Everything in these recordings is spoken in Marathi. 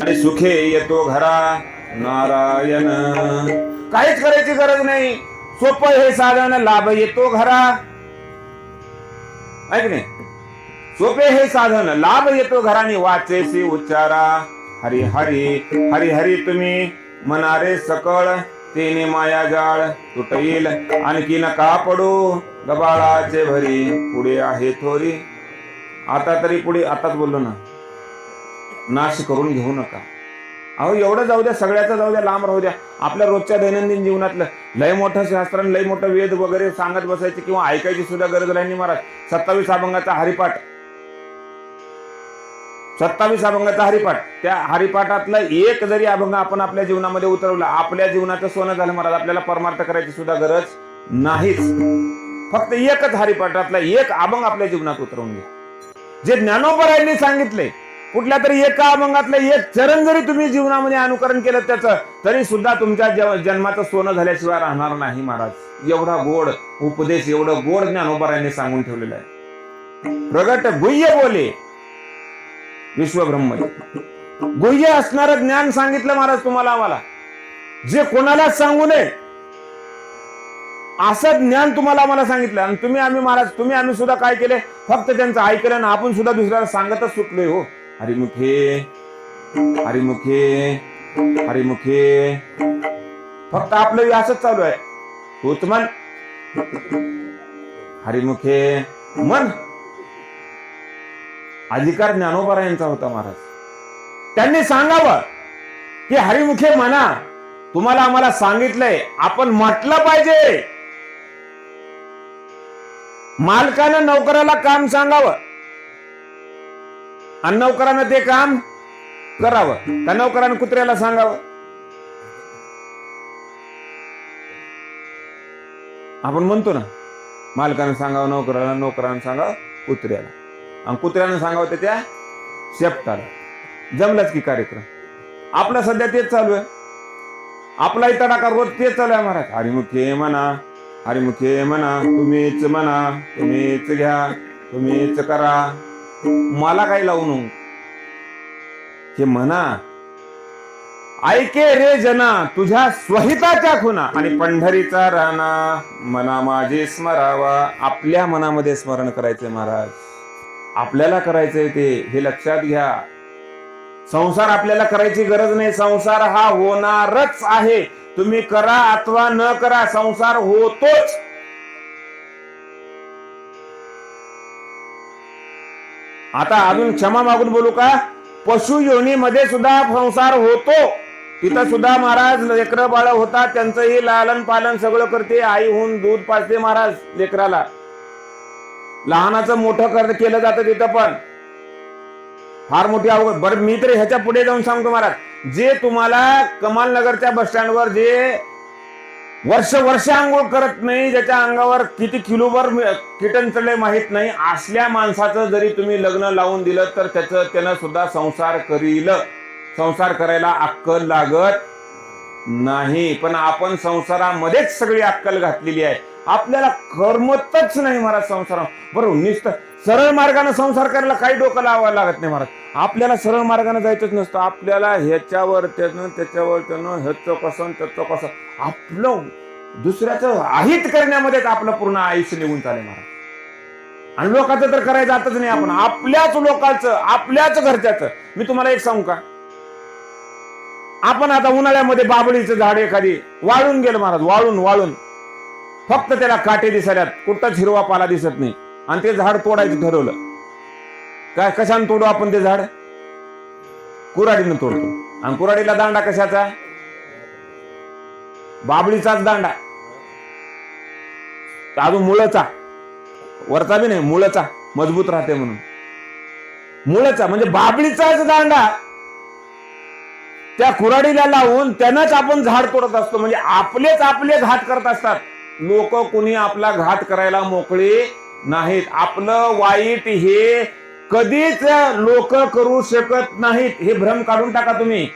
आणि सुखे येतो घरा नारायण. काहीच करायची गरज नाही. सोपं हे साधन लाभ येतो घरा. ऐक नाही? सोपे हे साधन लाभ येतो घराने वाचेसी उच्चारा. हरी हरी हरी हरी तुम्ही मनारे सकळ तेने माया जाळ तुटईल. आणखी नका पडू? गबाळाचे भरी पुढे आहे थोरी. आता तरी पुढे आताच बोललो ना. नाश करून घेऊ नका. अहो एवढं जाऊ द्या सगळ्याचं जाऊ द्या लांब राहू द्या. आपल्या रोजच्या दैनंदिन जीवनातलं लय मोठं शास्त्र लय मोठं वेद वगैरे सांगत बसायची किंवा ऐकायची सुद्धा गरज नाही महाराज. सत्तावीस अभंगाचा हरिपाठ. सत्तावीस अभंगाचा हरिपाठ. त्या हरिपाठातला एक जरी अभंग आपण आपल्या जीवनामध्ये उतरवला आपल्या जीवनाचं सोनं झालं महाराज आपल्याला परमार्थ करायची सुद्धा गरज नाहीच. फक्त एकच हरिपाठातला एक अभंग आपल्या जीवनात उतरवून घ्या. जे ज्ञानोपरायांनी सांगितले कुठल्या तरी एका अभंगातलं एक चरण जरी तुम्ही जीवनामध्ये अनुकरण केलं त्याचं तरी सुद्धा तुमच्या जन्माचं सोनं झाल्याशिवाय राहणार नाही महाराज. एवढा गोड उपदेश एवढं गोड ज्ञानोबरायांनी सांगून ठेवलेलं आहे. प्रगट गुह्य बोले. विश्वब्रह्म गुह्य असणारं ज्ञान सांगितलं महाराज तुम्हाला आम्हाला. जे कोणालाच सांगू नये. असं ज्ञान तुम्हाला आम्हाला सांगितलं. आणि तुम्ही आम्ही महाराज तुम्ही आम्ही सुद्धा काय केले? फक्त त्यांचं ऐकलं आणि आपण सुद्धा दुसऱ्याला सांगतच सुटलोय हो. हरिमुखे हरिमुखे हरिमुखे. फक्त आपलं असंच चालू आहे. होत मन हरिमुखे मन अधिकार ज्ञानोबरा यांचा होता महाराज. त्यांनी सांगावं की हरिमुखे म्हणा तुम्हाला आम्हाला सांगितलंय आपण म्हटलं पाहिजे. मालकानं नोकराला काम सांगावं. आणि नोकरानं ते काम करावं. त्या नोकरानं कुत्र्याला सांगावं. आपण म्हणतो ना मालकानं सांगावं नोकराला नोकरानं सांगावं कुत्र्याला. आणि कुत्र्यानं सांगावं त्याच्या शेपटाला. जमलाच की कार्यक्रम. आपला सध्या तेच चालू आहे. आपला इथं रोज तेच चालू आहे महाराज हरिमुखे म्हणा हरिमुखे म्हणा तुम्हीच म्हणा तुम्हीच घ्या तुम्हीच करा. मला काय लावू नको हे म्हणा ऐके रे जना तुझ्या स्वहिताच्या खुना आणि पंढरीचा राणा मना माझे स्मरावा. आपल्या मनामध्ये स्मरण करायचंय महाराज. आपल्याला करायचंय ते हे लक्षात घ्या. संसार आपल्याला करायची गरज नाही. संसार हा होणारच आहे. तुम्ही करा अथवा न करा संसार होतोच. आता अजून क्षमा मागून बोलू का? पशु योनीमध्ये सुद्धा संसार होतो. तिथं सुद्धा महाराज लेकरं बाळ होतात त्यांचंही लालन पालन सगळं करते. आई होऊन दूध पाजते महाराज लेकराला. लहानाचं मोठं कर केलं जातं तिथं पण. फार मोठी अवघड बरं मी तर ह्याच्या पुढे जाऊन सांगतो महाराज. जे तुम्हाला कमाल नगरच्या बस स्टँडवर जे वर्ष वर्ष आंघोळ करत नाही ज्याच्या अंगावर किती किलोभर किटन चढले माहीत नाही. असल्या माणसाचं जरी तुम्ही लग्न लावून दिलं तर त्याचं त्यानं सुद्धा संसार करील. संसार करायला अक्कल लागत नाही. पण आपण संसारामध्येच सगळी अक्कल घातलेली आहे. आपल्याला कर्मतच नाही महाराज संसार. बरोबर नुसतं सरळ मार्गाने संसार करायला काही डोकं लावायला लागत नाही महाराज. आपल्याला सरळ मार्गाने जायचंच नसतं. आपल्याला ह्याच्यावर त्यानं त्याच्यावर त्यानं ह्याचं कसं त्याचं कसं. आपलं दुसऱ्याचं आहित करण्यामध्येच आपलं पूर्ण आयुष्य निघून चालेल महाराज. आणि लोकांचं तर करायचं जातच नाही आपण. आपल्याच लोकांचं आपल्याच घरच्याचं. मी तुम्हाला एक सांगू का? आपण आता उन्हाळ्यामध्ये बाबळीचं झाड एखादी वाळून गेलं महाराज. वाळून वाळून. फक्त त्याला काटे दिसल्यात कुठंच हिरवा पाला दिसत नाही. आणि ते झाड तोडायचं ठरवलं. काय कशाने तोडू आपण ते झाड? कुराडीनं तोडतो. आणि कुराडीला दांडा कशाचा? बाबळीचाच दांडा. अजून मुळचा. वरचा बी नाही मुळचा. मजबूत राहते म्हणून. मुळचा म्हणजे बाबळीचाच दांडा. त्या कुराडीला लावून त्यानंच आपण झाड तोडत असतो. म्हणजे आपलेच आपले घात करत असतात. लोक कुणी आपला घात करायला मोकळे नाहीत. आपलं वाईट हे कधीच लोक करू शकत नाहीत. हे भ्रम काढून टाका तुम्ही.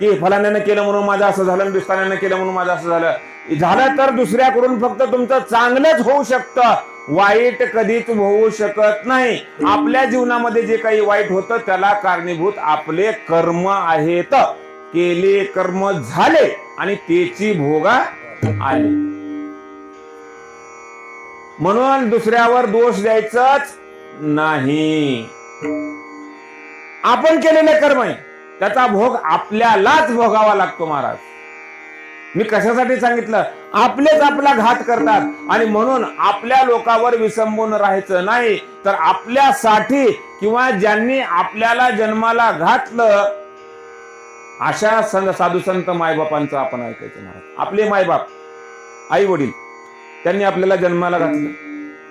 की फलाण्यानं केलं म्हणून माझं असं झालं दुसऱ्यानं केलं म्हणून माझं असं झालं. झालं तर दुसऱ्याकडून फक्त तुमचं चांगलंच होऊ शकतं. वाईट कधीच होऊ शकत नाही. आपल्या जीवनामध्ये जे काही वाईट होतं त्याला कारणीभूत आपले कर्म आहेत. केले कर्म झाले आणि त्याची भोगा आली. म्हणून दुसऱ्यावर दोष द्यायचाच नाही. आपण केलेले कर्म आहे त्याचा भोग आपल्यालाच भोगावा लागतो महाराज. मी कशासाठी सांगितलं? आपलेच आपला घात करतात आणि म्हणून आपल्या लोकांवर विसंबून राहायचं नाही. तर आपल्यासाठी किंवा ज्यांनी आपल्याला जन्माला घातलं अशा संत साधू संत मायबापांचं आपण ऐकायचं महाराज आपले मायबाप आई वडील त्यांनी आपल्याला जन्माला घातलं.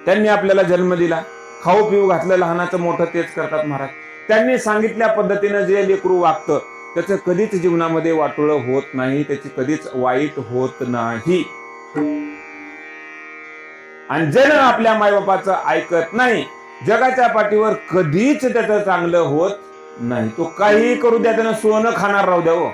त्यांनी आपल्याला जन्म दिला. खाऊ पिऊ घातलं लहानाचं मोठं तेच करतात महाराज. त्यांनी सांगितल्या पद्धतीनं जे लेकरू वागतं त्याचं कधीच जीवनामध्ये वाटोळ होत नाही त्याची कधीच वाईट होत नाही. आणि जर आपल्या मायबापाचं ऐकत नाही जगाच्या पाठीवर कधीच त्याचं चांगलं होत नाही. तो काही करू द्या त्यानं सोनं खाणार राहू द्या हो.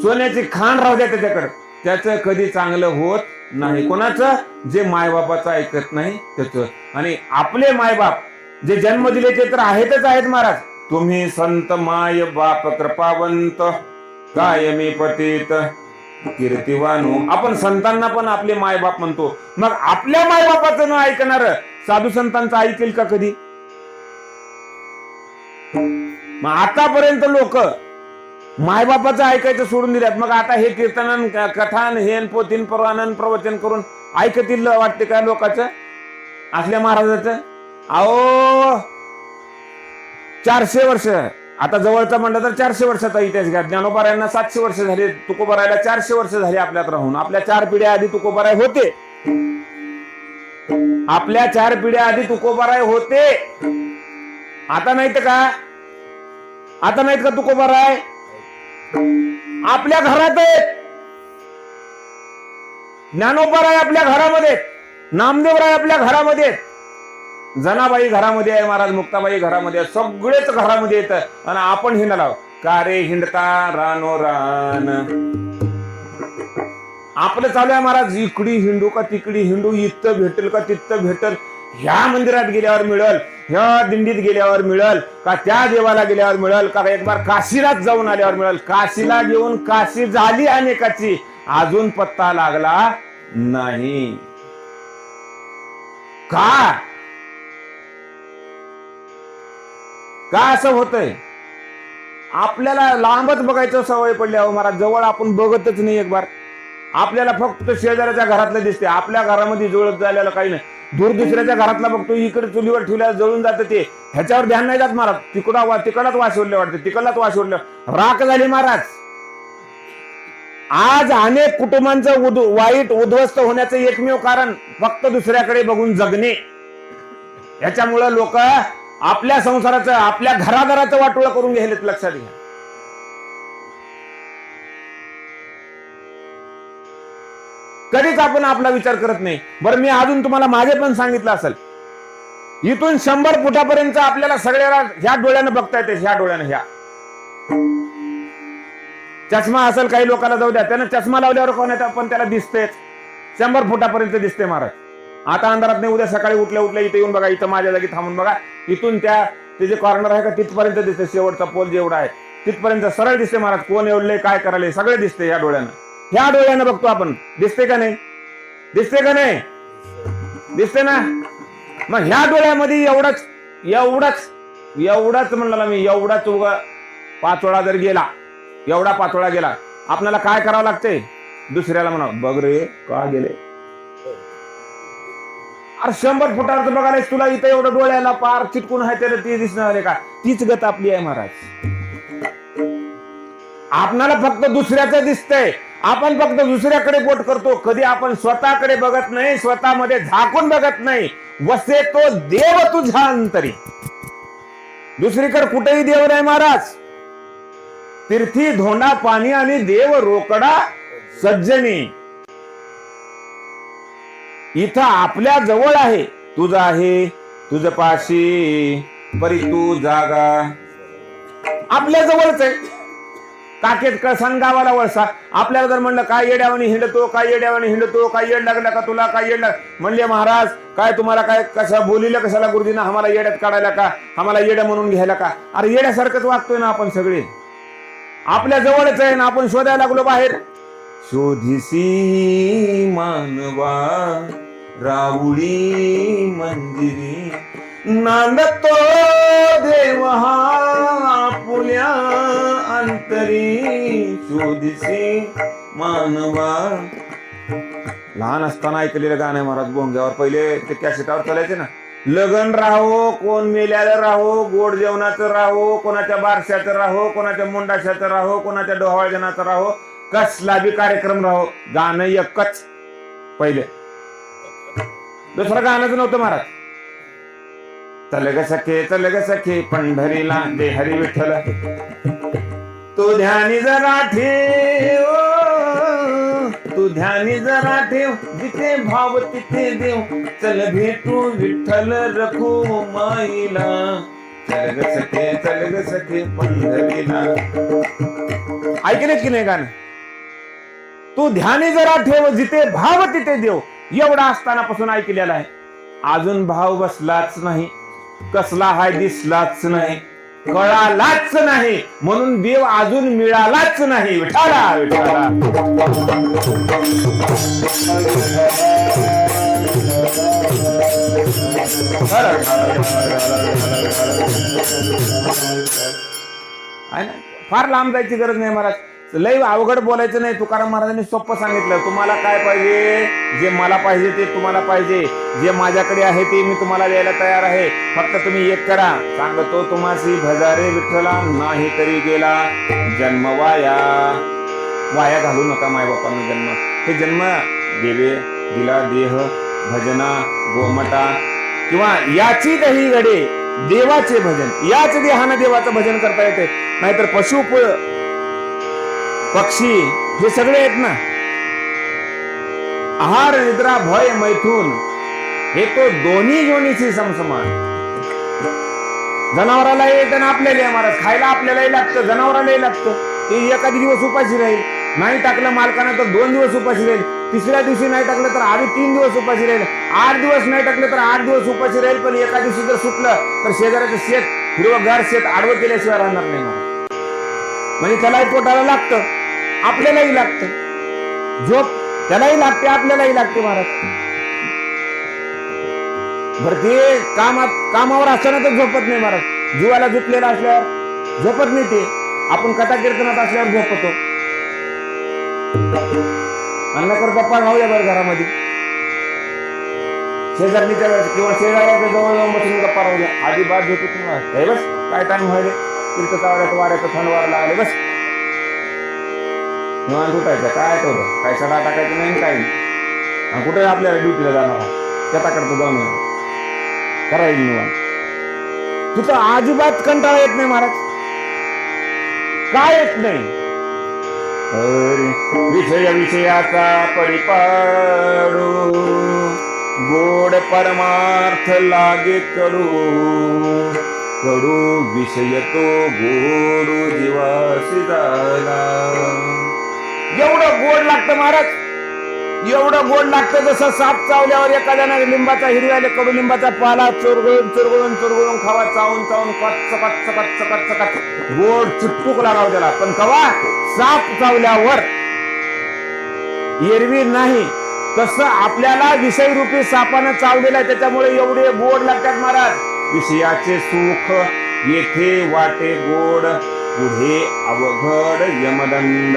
सोन्याची खाण राहू द्या त्याच्याकडे. त्याचं कधी चांगलं होत नाही. कोणाचं? जे मायबापाचं ऐकत नाही त्याचं. आणि आपले मायबाप जे जन्म दिले ते तर आहेतच आहेत महाराज. तुम्ही संत माय बाप कृपावंत कायमी पतित कीर्तिवानू. आपण संतांना पण आपले मायबाप म्हणतो. मग आपल्या मायबापाचं न ऐकणार साधू संतांचं ऐकेल का कधी? मग आतापर्यंत लोक मायबापाचं ऐकायचं सोडून दिल्यात. मग आता हे कीर्तन कथान हे पोतीन परवानन प्रवचन करून ऐकतील वाटते काय लोकांचं? असल्या महाराजाचं? अहो चारशे वर्ष. आता जवळचा म्हणलं तर चारशे वर्षाचा इतिहास घ्या. ज्ञानोबारायांना सातशे वर्ष झाले तुकोबारायला चारशे वर्ष झाले आपल्यात राहून. आपल्या चार पिढ्या आधी तुकोबाराय होते. आपल्या चार पिढ्या आधी तुकोबाराय होते. आता नाहीत का? आता नाहीत का तुकोबाराय? आपल्या घरात आहेत. ज्ञानोबाराय आपल्या घरामध्ये नामदेवराय आपल्या घरामध्ये जनाबाई घरामध्ये आहे महाराज मुक्ताबाई घरामध्ये आहे. सगळेच घरामध्ये येत. आणि आपण हिंडाला का रे हिंडता रानो रान? आपलं चालू आहे महाराज. इकडी हिंडू का तिकडी हिंडू? इथं भेटेल का तिथं भेटेल? ह्या मंदिरात गेल्यावर मिळल ह्या दिंडीत गेल्यावर मिळल का त्या देवाला गेल्यावर मिळल का एक बार काशीलाच जाऊन आल्यावर मिळल? काशीला घेऊन काशी झाली अनेकाची अजून पत्ता लागला नाही. का? का असं होतंय? आपल्याला लांबच बघायचं सवय पडली अहो महाराज जवळ आपण बघतच नाही एक बार. आपल्याला फक्त शेजाऱ्याच्या घरातलं दिसते आपल्या घरामध्ये जुळत झालेलं काही नाही. दूर दुसऱ्याच्या घरातला बघतो इकडे चुलीवर ठेवल्या जळून जातं ते. ह्याच्यावर ध्यान नाही जात महाराज. तिकडा वा तिकडाच वास उरले वाटते. तिकडलाच वाशिवलं. राख झाली महाराज. आज अनेक कुटुंबांचं उद वाईट उद्ध्वस्त होण्याचं एकमेव कारण फक्त दुसऱ्याकडे बघून जगणे. याच्यामुळं लोक आपल्या संसाराचं आपल्या घराघराचं वाटोळं करून घ्यायलेत लक्षात घ्या. कधीच आपण आपला विचार करत नाही. बरं मी अजून तुम्हाला मागे पण सांगितलं असेल. इथून शंभर फुटापर्यंत आपल्याला सगळ्याला ह्या डोळ्यानं बघता येते ह्या डोळ्यानं ह्या. चष्मा असेल काही लोकांना जाऊ द्या त्यानं चष्मा लावल्यावर कोण येतं? पण त्याला दिसतेच. शंभर फुटापर्यंत दिसते महाराज आता अंधारात नाही उद्या सकाळी उठल्या उठल्या इथे येऊन बघा इथं माझ्या जागी थांबून बघा. इथून त्या ते जे कॉर्नर आहे का तिथपर्यंत दिसते. शेवटचा पोल जेवढा आहे तिथपर्यंत सरळ दिसते महाराज कोण एवढले काय करायले सगळे दिसते या डोळ्यानं. ह्या डोळ्यानं बघतो आपण. दिसते का नाही? दिसते का नाही? दिसते ना? मग ह्या डोळ्यामध्ये एवढाच एवढाच एवढाच म्हणला मी एवढाच उगा पाचोळा जर गेला एवढा पाचोळा गेला आपल्याला काय करावं लागते? दुसऱ्याला म्हणा बघ रे का गेले? अरे शंभर फुटावर बघायला तुला इथं एवढं डोळ्याला पार चिटकून आहे त्याला ते दिसणार आहे का? तीच गत आपली आहे महाराज. आपणाला फक्त दुसऱ्याचं दिसतंय. आपण फक्त दुसऱ्याकडे बोट करतो. कधी आपण स्वतःकडे बघत नाही स्वतःमध्ये झाकून बघत नाही. वसे तो देव तुझ्या अंतरी. दुसरीकडे कुठेही देव नाही महाराज. तीर्थी धोंडा पाणी आणि देव रोकडा सज्जनी. इथं आपल्या जवळ आहे. तुझं आहे तुझ पाशी परी तू जागा. आपल्या जवळच आहे. टाकेत कळसान गावाला वळसा. आपल्याला जर म्हणलं काय येड्यावानी हिंडतो काय येड्यावानी हिंडतो काय येड लागला का तुला काय येड लाग म्हणले महाराज काय तुम्हाला काय कशा बोलिलं कशाला गुरुजीनं आम्हाला येड्यात काढायला का? आम्हाला येड्या म्हणून घ्यायला का? अरे येड्यासारखंच वागतोय ना आपण सगळे. आपल्या जवळच आहे ना आपण शोधायला लागलो बाहेर. शोधिसी मानवा राऊळी मंदिरी नांदतो देव हा पुल्या अंतरी शोधिसी मानवा. लहान असताना ऐकलेलं गाणं आहे महाराज भोंग्यावर पहिले ते कॅसेटावर चालायचे ना. लगन राहो कोण मेल्याला राहो गोड जेवणाचं राहो कोणाच्या बारशाचं राहो कोणाच्या मुंडाशाचं राहो कोणाच्या डोहाळजनाचं राहो कसला बी कार्यक्रम राहो गाणं एकच पहिले. दुसरं गाणंच नव्हतं महाराज. चल सखे चल सखे पंढरीला दे हरी विठ्ठल. तू ध्यानी जरा ठेव तू ध्यानी जरा ठेव जिथे भाव तिथे देव. चल भेटू विठ्ठल रखू माईला. चल सखे चल ग सखे पंढरीला ऐकले की नाही गाणं. तू ध्यानी जरा ठेव जिथे भाव तिथे देव. एवढा असतानापासून ऐकलेला आहे. अजून भाव बसलाच नाही. कसला हाय दिसलाच नाही. कळालाच नाही. म्हणून देव अजून मिळालाच नाही. विठाला विठाला फार लांब जायची गरज नाही महाराज. लय अवघड बोलायचं नाही. तुकाराम महाराजांनी सोपं सांगितलं. तुम्हाला काय पाहिजे? जे मला पाहिजे ते तुम्हाला पाहिजे. जे माझ्याकडे आहे ते मी तुम्हाला द्यायला तयार आहे. फक्त तुम्ही एक करा. सांगतो तुम्हासी भजारे विठ्ठला नाही तरी गेला जन्म वाया. वाया घालू नका मायबापांना जन्म. हे जन्म देवे दिला देह भजना गोमटा किंवा याची दही घडे देवाचे भजन. याच देहानं देवाचं भजन करता येते. नाहीतर पशु प- पक्षी हे सगळे आहेत ना? आहार निद्रा भय मैथून हे तो दोन्ही योनीशी समसमान. जनावराला येत आणि आपल्याला महाराज खायला आपल्यालाही लागतं जनावरालाही लागतं. ते एखादी दिवस उपाशी राहील नाही टाकलं मालकानं तर दोन दिवस उपाशी राहील. तिसऱ्या दिवशी नाही टाकलं तर आधी तीन दिवस उपाशी राहील. आठ दिवस नाही टाकलं तर आठ दिवस उपाशी राहील पण एका दिवशी जर सुटलं तर शेजाऱ्याचं शेत हिरवगार शेत आडवं केल्याशिवाय राहणार नाही म्हणजे त्यालाही पोटाला लागतं. आपल्यालाही लागतं. झोप त्यालाही लागते आपल्यालाही लागते महाराज. बर ते कामात कामावर असताना तर झोपत नाही महाराज. जीवाला झोपलेला असल्यावर झोपत नाही ते. आपण कथा कीर्तनात असल्यावर झोपतो. अन्नाकर गप्पा घाऊया बरं घरामध्ये. शेजारणीच्या वेळेस किंवा शेजाऱ्याच्या जवळ जाऊन बसून गप्पा राहू द्या बाद झोपत नाही. महाराज. बस काय टाइम व्हायले? तीर्थ चावड्याचं वाऱ्याचं थंड वारला आले बस. निवांत उठायचं. काय तेवढं? काय सडा टाकायचं नाही काय आणि कुठे आपल्याला ड्युटीला जाणार आहे शेताकडचं जाऊन येणार. करायला निवांत. तिथं अजिबात कंटाळा येत नाही महाराज. काय येत नाही? विषय विषयाचा परिपाडू. गोड परमार्थ लागे करू. कडू विषय तो गोडू जीवासी झाला एवढं गोड लागतं महाराज. एवढं गोड लागतं जसं साप चावल्यावर एखाद्यानं लिंबाचा हिरव्या कडू लिंबाचा पाला चुरगळून चुरगळून चुरगळून खावा चावून चावून कच्च कच्च कच्च कच्च कच्च गोड चुटूक लागाव त्याला. पण कवा साप चावल्यावर एरवी नाही. तसं आपल्याला विषय रूपी सापानं चावलेला आहे त्याच्यामुळे एवढे गोड लागतात महाराज. विषयाचे सुख येथे वाटे गोड पुढे अवघड यमदंड.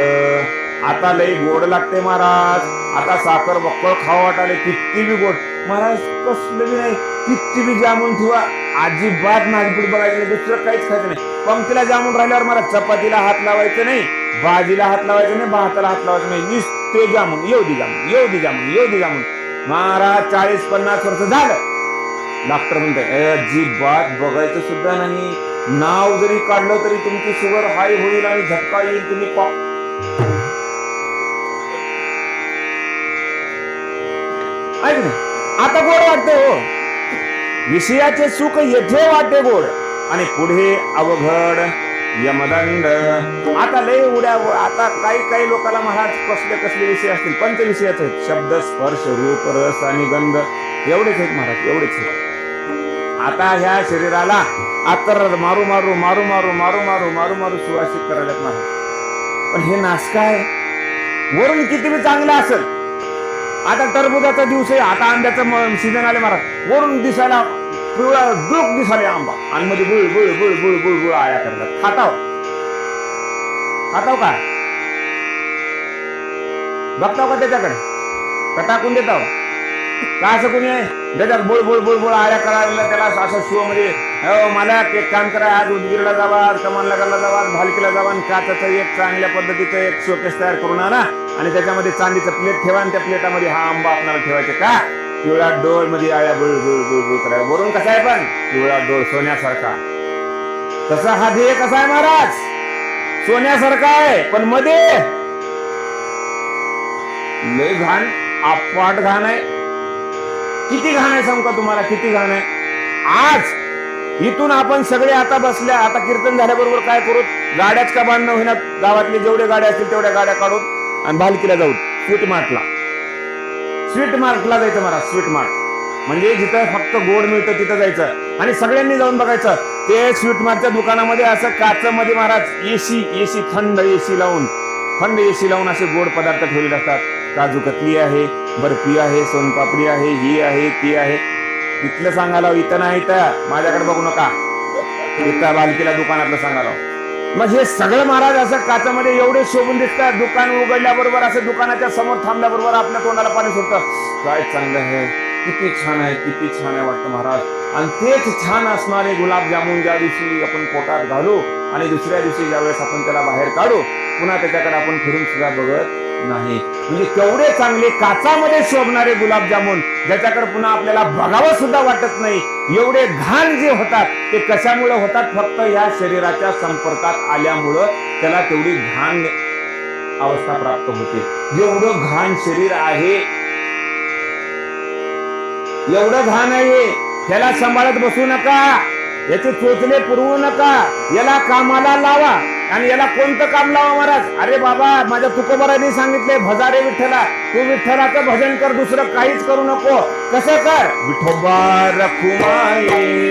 आता लई गोड लागते महाराज. आता साखर बक्कळ खावा वाटाले किती बी गोड. महाराज कसलं बी नाही. किती बी जामून ठेवा. अजिबात नागपूर बघायचं नाही दुसरं काहीच खायचं नाही. पंक्तीला जामून राहिल्यावर मला चपातीला हात लावायचं नाही भाजीला हात लावायचं नाही भाताला हात लावायचं नाही. नुसते जामून येऊ दे जामून येऊ दे जामून येऊ दे जामून. महाराज चाळीस पन्नास वर्ष झालं. डॉक्टर म्हणते अजिबात बघायचं सुद्धा नाही. नाव जरी काढलं तरी तुमची शुगर हाय होईल आणि झटका येईल तुम्ही ऐक ना आता गोड वाटते हो. विषयाचे सुख येथे वाटे गोड. आणि पुढे अवघड यमदंड. आता लय उड्या आता काही काही लोकांना महाराज कसले कसले विषय असतील? पंच विषयाचे आहेत? शब्द स्पर्श रूप रस आणि गंध. एवढेच आहेत महाराज एवढेच आहेत. आता ह्या शरीराला आतर मारू मारू मारू मारू मारू मारू मारू मारू सुवासित करायला महाराज. पण हे नाश काय? वरून किती बी चांगलं असेल आता टरबुजाचा दिवस आहे. आता आंब्याचं सीझन आले महाराज. वरून दिसायला पिवळा डोक दिसाले आंबा. आणि मध्ये गुळ गुळ गुळ गुळ गुळ गुळ आया करतात. खाताव. खाताव काय? बघताव का त्याच्याकडे? का टाकून देताव? का असं कोणी आहे? त्याच्यात बोळ बोळ बोळ बोळ आया करायला त्याला असं शो मध्ये हो मला एक काम करा आज उदगीरला जावा आज कमाननगरला जावा आज भालकीला जावा आणि काचाचं एक चांगल्या पद्धतीचं एक शोकेस तयार करून आणा. आणि त्याच्यामध्ये चांदीचं प्लेट ठेवा आणि त्या प्लेटामध्ये हा आंबा आपल्याला ठेवायचे का? पिवळा डोळमध्ये आया बुळ बुळ बुळ बुळ करायला. वरून कसा आहे पण? पिवळा डोळ सोन्यासारखा. तसा हा ध्येय कसा आहे महाराज? सोन्यासारखा आहे पण मध्ये लय घाण आपाट घाण आहे. किती घाण आहे सांगता तुम्हाला? किती घाण आहे? आज इथून आपण सगळे आता बसल्या आता कीर्तन झाल्याबरोबर काय करू? गाड्याच का बांधणं होईना गावातले जेवढे गाड्या असतील तेवढ्या गाड्या काढून आणि भालकीला जाऊ स्वीट मार्टला स्वीट मार्टला जायचं मला स्वीट मार्ट म्हणजे जिथं फक्त गोड मिळतं तिथं जायचं. आणि सगळ्यांनी जाऊन बघायचं. ते स्वीट मार्टच्या दुकानामध्ये असं काचमध्ये महाराज एसी एसी थंड एसी लावून. थंड एसी लावून असे गोड पदार्थ ठेवलेले असतात. काजू कतली आहे बर्फी आहे सोनपापडी आहे ही आहे ती आहे. इथलं सांगायला इथं नाही तर माझ्याकडे बघू नका. इथं बालकीला दुकानातलं सांगायला. मग हे सगळं महाराज असं काचामध्ये एवढे शोभून दिसतात. दुकान उघडल्याबरोबर असं दुकानाच्या समोर थांबल्याबरोबर आपल्या तोंडाला पाणी सुटतं. काय चांगलं आहे किती छान आहे किती छान आहे वाटतं महाराज. आणि तेच छान असणारे गुलाबजामुन ज्या दिवशी आपण पोटात घालू आणि दुसऱ्या दिवशी ज्यावेळेस आपण त्याला बाहेर काढू पुन्हा त्याच्याकडे आपण फिरून सुद्धा बघत नाही. म्हणजे केवढे चांगले काचामध्ये शोभणारे गुलाबजामुन ज्याच्याकडे पुन्हा आपल्याला बघावं सुद्धा वाटत नाही. एवढे घाण जे होतात ते कशामुळे होतात? फक्त या शरीराच्या संपर्कात आल्यामुळं त्याला तेवढी घाण अवस्था प्राप्त होते. एवढं घाण शरीर आहे. एवढं घाण आहे. त्याला सांभाळत बसू नका. याचे चोचले पुरवू नका. याला कामाला लावा. आणि याला कोणतं काम लावा महाराज? अरे बाबा माझ्या तुकोबाराने सांगितले भजारे विठ्ठला तू विठ्ठलाचं भजन कर दुसरं काहीच करू नको. कसं कर? विठोबा रखुमाये